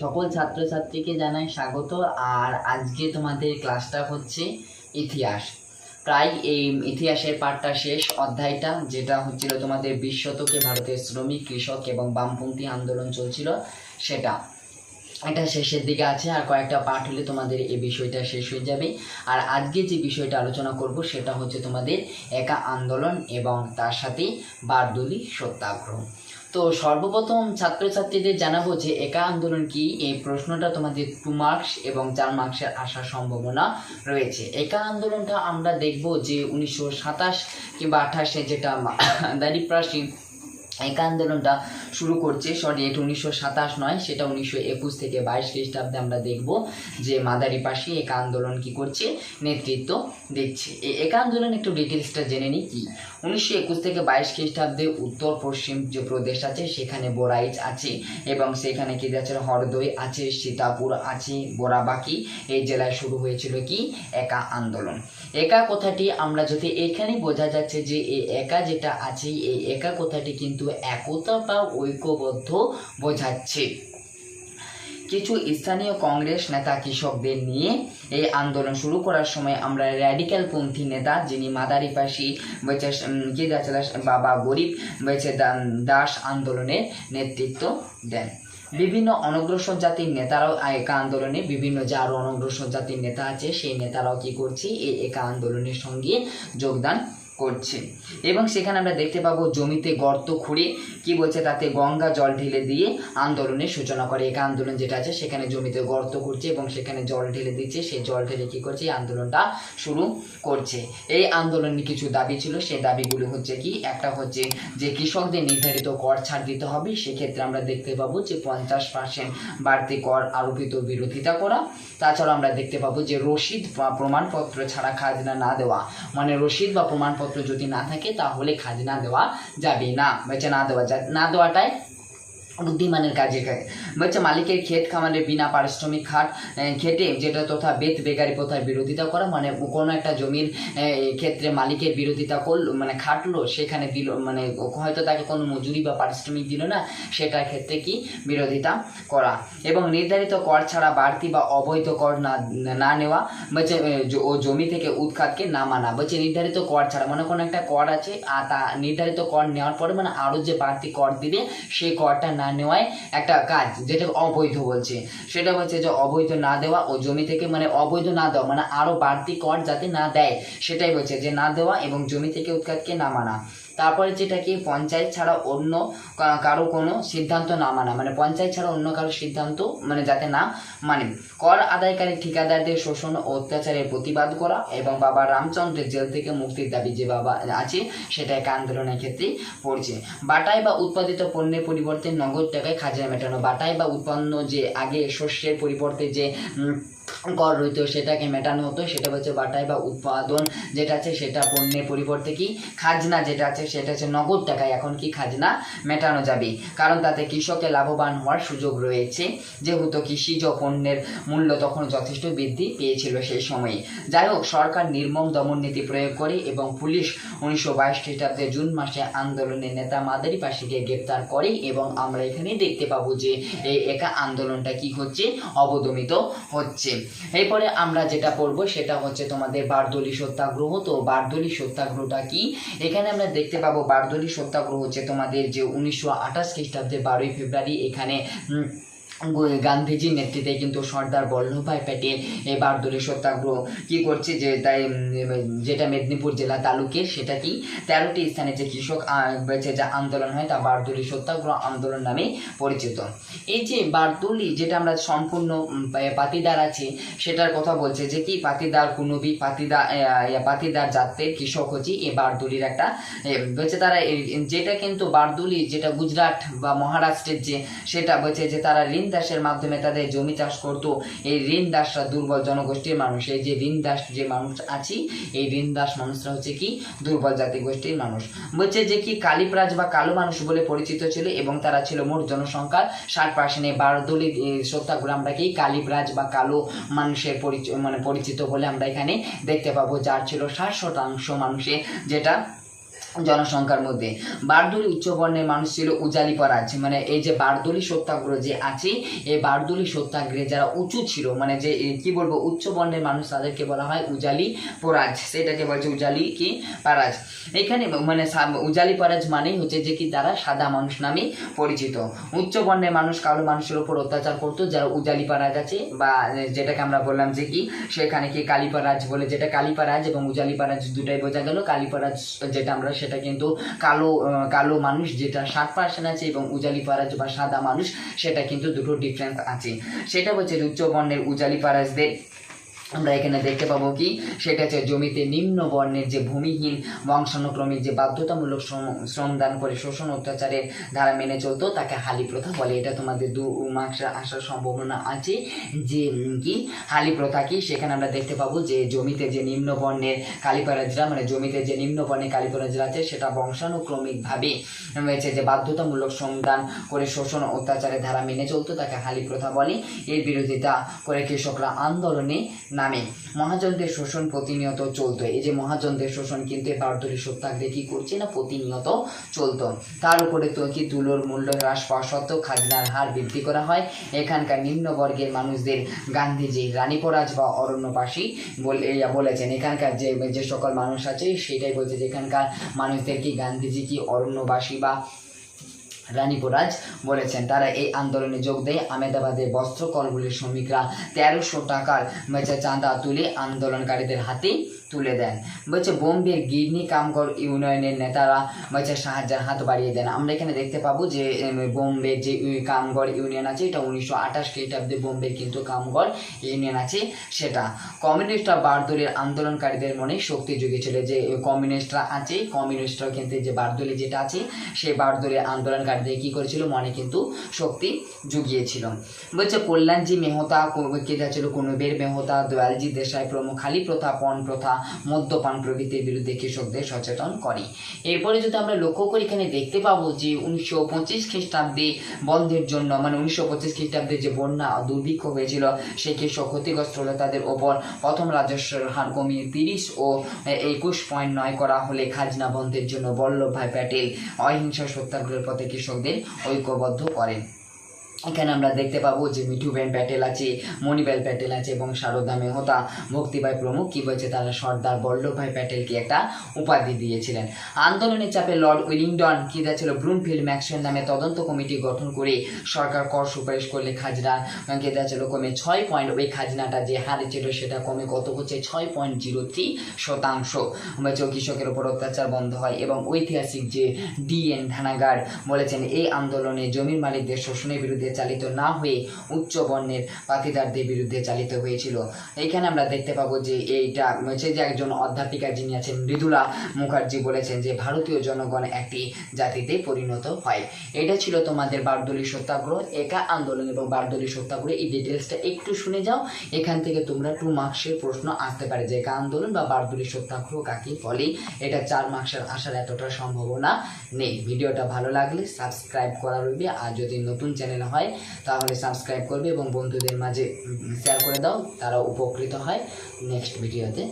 সকল ছাত্রছাত্রীকে জানাই স্বাগত, আর আজকে তোমাদের ক্লাসটা হচ্ছে ইতিহাস। প্রায় এই ইতিহাসের পাঠটা শেষ অধ্যায়টা, যেটা হচ্ছিল তোমাদের বিশ শতকে ভারতের শ্রমিক, কৃষক এবং বামপন্থী আন্দোলন চলছিল, সেটা। এটা শেষের দিকে আছে, আর কয়েকটা পাঠ হলে তোমাদের এই বিষয়টা শেষ হয়ে যাবে। আর আজকে যে বিষয়টা আলোচনা করব, সেটা হচ্ছে তোমাদের একা আন্দোলন এবং তার সাথে বারদলি সত্যাগ্রহ। তো সর্বপ্রথম ছাত্রছাত্রীদের জানাব যে একা আন্দোলন কি? এই প্রশ্নটা তোমাদের টু মার্কস এবং চার মার্কসের আসার সম্ভাবনা রয়েছে। একা আন্দোলনটা আমরা দেখব যে উনিশশো সাতাশ কিংবা আঠাশে যেটা দারিপ্রাসী একা আন্দোলনটা শুরু করছে। সরি, এটা উনিশশো সাতাশ নয়, সেটা উনিশশো একুশ থেকে বাইশ খ্রিস্টাব্দে আমরা দেখব যে মাদারি পাশে এক আন্দোলন কি করছে, নেতৃত্ব দিচ্ছে। এই একা আন্দোলন একটু ডিটেলসটা জেনে নিই কি? উনিশশো একুশ থেকে বাইশ খ্রিস্টাব্দে উত্তর পশ্চিম যে প্রদেশ আছে, সেখানে বোরাইচ আছে এবং সেখানে কি আছে হরদই আছে, সীতাপুর আছে, বোরাবাকি। এই জেলায় শুরু হয়েছিল কি? একা আন্দোলন। একা কথাটি আমরা যদি এখানে বোঝা যাচ্ছে যে এই একা যেটা আছে, এই একা কথাটি কিন্তু একতা বা ঐক্যবদ্ধ বোঝাচ্ছে। কিছু স্থানীয় কংগ্রেস নেতা কৃষকদের নিয়ে এই আন্দোলন শুরু করার সময় আমরা র্যাডিক্যাল পন্থী নেতা যিনি মাদারিপাশি বেচে দাস বাবা গরিব বেচে দাস আন্দোলনের নেতৃত্ব দেন। বিভিন্ন অনগ্রসর জাতির নেতারাও একা আন্দোলনে, বিভিন্ন যে আরও অনগ্রসর জাতির নেতা আছে, সেই নেতারাও কি করছে, এই একা আন্দোলনের সঙ্গে যোগদান করছে। এবং সেখানে আমরা দেখতে পাবো জমিতে গর্ত খুঁড়ে কি বলছে, তাতে গঙ্গা জল ঢেলে দিয়ে আন্দোলনের সূচনা করে। একা আন্দোলন যেটা আছে, সেখানে জমিতে গর্ত করছে এবং সেখানে জল ঢেলে দিচ্ছে। সেই জল ঢেলে কি করছে, এই আন্দোলনটা শুরু করছে। এই আন্দোলনের কিছু দাবি ছিল, সেই দাবিগুলো হচ্ছে কি, একটা হচ্ছে যে কৃষকদের নির্ধারিত কর ছাড় দিতে হবে। সেক্ষেত্রে আমরা দেখতে পাবো যে পঞ্চাশ পার্সেন্ট বাড়তি কর আরোপিত বিরোধিতা করা। তাছাড়া আমরা দেখতে পাবো যে রসিদ বা প্রমাণপত্র ছাড়া খাজনা না দেওয়া। মানে রসিদ বা প্রমাণপত্র যদি না থাকে তাহলে খাজনা দেওয়া যাবে না। বেচে না দেওয়া না দেওয়াটাই বুদ্ধিমানের কাজে বলছে, মালিকের ক্ষেত খামারে বিনা পারিশ্রমিক খাট খেটে যেটা তথা বেত বেকারি প্রথার বিরোধিতা করা মানে কোনো একটা জমির ক্ষেত্রে মালিকের বিরোধিতা করল মানে খাটলো, সেখানে দিল মানে হয়তো তাকে কোনো মজুরি বা পারিশ্রমিক দিল না, সেটার ক্ষেত্রে কি বিরোধিতা করা? এবং নির্ধারিত কর ছাড়া বাড়তি বা অবৈধ কর না না নেওয়া, বলছে ও জমি থেকে উৎখাতকে না মানা। বলছে, নির্ধারিত কর ছাড়া মানে কোনো একটা কর আছে আর তা নির্ধারিত কর নেওয়ার পরে মানে আরও যে বাড়তি কর দিবে সেই করটা না নেওয়াই একটা কাজ, যেটা অবৈধ বলছে। সেটা হচ্ছে যে অবৈধ না দেওয়া ও জমি থেকে মানে অবৈধ না দেওয়া মানে আরও বাড়তি কর যাতে না দেয়। সেটাই বলছে যে না দেওয়া এবং জমি থেকে উৎখাতকে না মানা। তারপরে যেটা কি পঞ্চায়েত ছাড়া অন্য কারও কোনো সিদ্ধান্ত না মানা মানে পঞ্চায়েত ছাড়া অন্য কারও সিদ্ধান্ত মানে যাতে না মানে। কর আদায়কারী ঠিকাদারদের শোষণ ও অত্যাচারের প্রতিবাদ করা এবং বাবা রামচন্দ্রের জেল থেকে মুক্তির দাবি যে বাবা আছে, সেটা এক আন্দোলনের ক্ষেত্রে পড়ছে। বাটাই বা উৎপাদিত পণ্যের পরিবর্তে নগদ টাকায় খাজনা মেটানো। বাটাই বা উৎপন্ন যে আগে শস্যের পরিবর্তে যে কর রইত, সেটাকে মেটানো হতো, সেটা হচ্ছে বাটাই বা উৎপাদন, যেটা আছে সেটা পণ্যের পরিবর্তে কি খাজনা যেটা আছে, সেটা হচ্ছে নগদ টাকায় এখন কি খাজনা মেটানো যাবে। কারণ তাতে কৃষকের লাভবান হওয়ার সুযোগ রয়েছে। যেহেতু কৃষিজ পণ্যের মূল্য তখন যথেষ্ট বৃদ্ধি পেয়েছিল সেই সময়ে। যাই হোক, সরকার নির্মম দমন নীতি প্রয়োগ করে এবং পুলিশ উনিশশো বাইশ খ্রিস্টাব্দে জুন মাসে আন্দোলনের নেতা মাদারি পাশিকে গ্রেপ্তার করে এবং আমরা এখানে দেখতে পাবো যে এই একা আন্দোলনটা কি হচ্ছে, অবদমিত হচ্ছে। এরপরে আমরা যেটা পড়ব সেটা হচ্ছে তোমাদের বারদলি সত্যাগ্রহ। তো বারদলি সত্যাগ্রহটা কি? এখানে আমরা দেখতে পাবো বারদলি সত্যাগ্রহ হচ্ছে তোমাদের যে উনিশশো আঠাশ খ্রিস্টাব্দে বারোই ফেব্রুয়ারি এখানে গান্ধীজির নেতৃত্বে কিন্তু সর্দার বল্লভভাই প্যাটেল এই বারদলি সত্যাগ্রহ কি করছে যে তাই যেটা মেদিনীপুর জেলা তালুকের সেটা কি তেরোটি স্থানে যে কৃষক বেঁচে যা আন্দোলন হয় তা বারদলি সত্যাগ্রহ আন্দোলন নামে পরিচিত। এই যে বারদলি যেটা আমরা সম্পূর্ণ পাতিদার আছে, সেটার কথা বলছে যে কি পাতিদার কুনবি, পাতিদা পাতিদার জাতের কৃষক হচ্ছে এই বারদুলির একটা বলছে তারা যেটা কিন্তু বারদুলি, যেটা গুজরাট বা মহারাষ্ট্রের যে, সেটা বলছে যে তারা ঋণ দাসের মাধ্যমে তাদের জমি চাষ করতো। এই ঋণ দাসরা দুর্বল জনগোষ্ঠীর মানুষ, এই যে ঋণ দাস যে মানুষ আছে, এই ঋণ দাস মানুষরা হচ্ছে কি? দুর্বল জাতি গোষ্ঠীর মানুষ। বলছে যে কি, কালীপ্রাজ বা কালো মানুষ বলে পরিচিত ছিল এবং তারা ছিল মোট জনসংখ্যার ষাট পার্সেন্ট। বারদলি সত্যাগ্রহ আমরা কি, কালীপ্রাজ বা কালো মানুষের পরিচয় মানে পরিচিত বলে আমরা এখানে দেখতে পাবো, যার ছিল ষাট শতাংশ মানুষের যেটা জনসংখ্যার মধ্যে। বারদুলি উচ্চ বর্ণের মানুষ ছিল উজালি পরাজ মানে এই যে বারদুলি সত্যাগ্রহ যে আছে, এই বারদুলি সত্যাগ্রহে যারা উঁচু ছিল মানে যে কি বলব, উচ্চ বর্ণের মানুষ তাদেরকে বলা হয় উজালি পরাজ সেটাকে বলছে উজালি কি পারাজ এখানে মানে উজালি পরাজ মানেই হচ্ছে যে কি, তারা সাদা মানুষ নামে পরিচিত। উচ্চ বর্ণের মানুষ কালো মানুষের উপর অত্যাচার করতো, যারা উজালি পারাজ আছে, বা যেটাকে আমরা বললাম যে কি, সেখানে কি কালীপারাজ বলে, যেটা কালীপারাজ এবং উজালি পারাজ দুটাই বোঝা গেল। কালীপারাজ যেটা আমরা সেটা কিন্তু কালো কালো মানুষ যেটা ষাট পার্সেন্ট আছে এবং উজালি পারাজ বা সাদা মানুষ, সেটা কিন্তু দুটো ডিফারেন্স আছে। সেটা হচ্ছে উচ্চ বর্ণের উজালি পারাজদের আমরা এখানে দেখতে পাবো কি? সেটা হচ্ছে জমিতে নিম্ন বর্ণের যে ভূমিহীন বংশানুক্রমিক যে বাধ্যতামূলক শ্রম- শ্রমদান করে শোষণ অত্যাচারের ধারা মেনে চলতো, তাকে হালি প্রথা বলে। এটা তোমাদের দু মার্কসে আসার সম্ভাবনা আছে যে কি? হালি প্রথা কি? সেখানে আমরা দেখতে পাবো যে জমিতে যে নিম্ন বর্ণের কালীপারাজরা মানে জমিতে যে নিম্ন বর্ণের কালীপারাজরা আছে, সেটা বংশানুক্রমিকভাবে হয়েছে যে বাধ্যতামূলক শ্রমদান করে শোষণ অত্যাচারের ধারা মেনে চলতো, তাকে হালি প্রথা বলে। এর বিরোধিতা করে কৃষকরা আন্দোলনে নামে। মহাজনদের শোষণ প্রতিনিয়ত চলতো। এই যে মহাজনদের শোষণ, কিন্তু এই বারদরি সত্যাগ্রহে কি করছে না, প্রতিনিয়ত চলতো। তার উপরে তো কি তুলোর মূল্য হ্রাস পাওয়া সত্ত্বেও খাজনার হার বৃদ্ধি করা হয়। এখানকার নিম্ন বর্গের মানুষদের গান্ধীজি রানীপরাজ বা অরণ্যবাসী বলে বলেছেন, এখানকার যে যে সকল মানুষ আছে, সেটাই বলছে যে এখানকার মানুষদের কি গান্ধীজি কি অরণ্যবাসী বা রানীপরাজ বলেছেন, তারা এই আন্দোলনে যোগ দেয়। আমেদাবাদের বস্ত্র কলগুলির শ্রমিকরা তেরোশো টাকার চাঁদা তুলে আন্দোলনকারীদের হাতে তুলে দেন। বলছে বোম্বের গির্নি কামগর ইউনিয়নের নেতারা বলছে, সাহায্যের হাত বাড়িয়ে দেন। আমরা এখানে দেখতে পাবো যে বোম্বে যে কামগর ইউনিয়ন আছে, এটা উনিশশো আঠাশ খ্রিস্টাব্দে বোম্বে কিন্তু কামগর ইউনিয়ন আছে সেটা। কমিউনিস্টরা বারদলের আন্দোলনকারীদের মনে শক্তি জুগিয়েছিল যে, কমিউনিস্টরা আছে, কমিউনিস্টরা কিন্তু যে বারদলি যেটা আছে, সেই বারদলের আন্দোলনকারীদের কি করেছিল? মনে কিন্তু শক্তি জুগিয়েছিল। বলছে, কল্যাণজি মেহতা, কো- কে যা ছিল কুনুবের মেহতা, দয়ালজি দেশাই, প্রমুখ খালি প্রথা, পণ প্রথা, মদ্যপান প্রভৃতির বিরুদ্ধে কৃষকদের সচেতন করে। এরপরে যদি আমরা লক্ষ্য করি, এখানে দেখতে পাবো যে উনিশশো পঁচিশ খ্রিস্টাব্দে বন্ধের জন্য মানে উনিশশো পঁচিশ খ্রিস্টাব্দে যে বন্যা দুর্ভিক্ষ হয়েছিল সেই কৃষক ক্ষতিগ্রস্ত হলে তাদের ওপর প্রথম রাজস্বের হার কমিয়ে তিরিশ ও একুশ পয়েন্ট নয় করা হলে খাজনা বন্ধের জন্য বল্লভভাই প্যাটেল অহিংসা সত্যাগ্রহের পথে কৃষকদের ঐক্যবদ্ধ করেন। এখানে আমরা দেখতে পাবো যে মিঠুবেন প্যাটেল আছে মণিবেল প্যাটেল আছে এবং সারদা মেহতা ভক্তিবাই প্রমুখ, কী বলছে তারা, সর্দার বল্লভভাই প্যাটেলকে একটা উপাধি দিয়েছিলেন। আন্দোলনের চাপে লর্ড উইলিংডন কি ছিল ব্রুনফিল্ড ম্যাক্সওয়েল নামে তদন্ত কমিটি গঠন করে সরকার কর সুপারিশ করলে খাজনা, কে ছিল কমে ছয় পয়েন্ট, ওই খাজনাটা যে হারে ছিল সেটা কমে কত হচ্ছে? ছয় পয়েন্ট জিরো থ্রি শতাংশ। কৃষকের উপর অত্যাচার বন্ধ হয় এবং ঐতিহাসিক যে ডিএন ধানাগার বলেছেন, এই আন্দোলনে জমির মালিকদের শোষণের বিরুদ্ধে চালিত না হয়ে উচ্চ বর্ণের পাতিদারদের বিরুদ্ধে চালিত হয়েছিল। এইখানে আমরা দেখতে পাবো যে এইটা হচ্ছে যে একজন অধ্যাপিকা যিনি আছেন মৃদুলা মুখার্জি বলেছেন যে ভারতীয় জনগণ একটি জাতিতে পরিণত হয়। এটা ছিল তোমাদের বারদলি সত্যাগ্রহ। একা আন্দোলন এবং বারদলি সত্যাগ্রহ, এই ডিটেলসটা একটু শুনে যাও। এখান থেকে তোমরা টু মার্কসের প্রশ্ন আসতে পারে যে একা আন্দোলন বা বারদলি সত্যাগ্রহ কাকে বলে। এটা চার মার্কসের আসার এতটা সম্ভাবনা নেই। ভিডিওটা ভালো লাগলে সাবস্ক্রাইব করা রইবে। আর যদি নতুন চ্যানেল হয়, তাহলে সাবস্ক্রাইব করবে এবং বন্ধুদের মাঝে শেয়ার করে দাও তারা উপকৃত হয় নেক্সট ভিডিওতে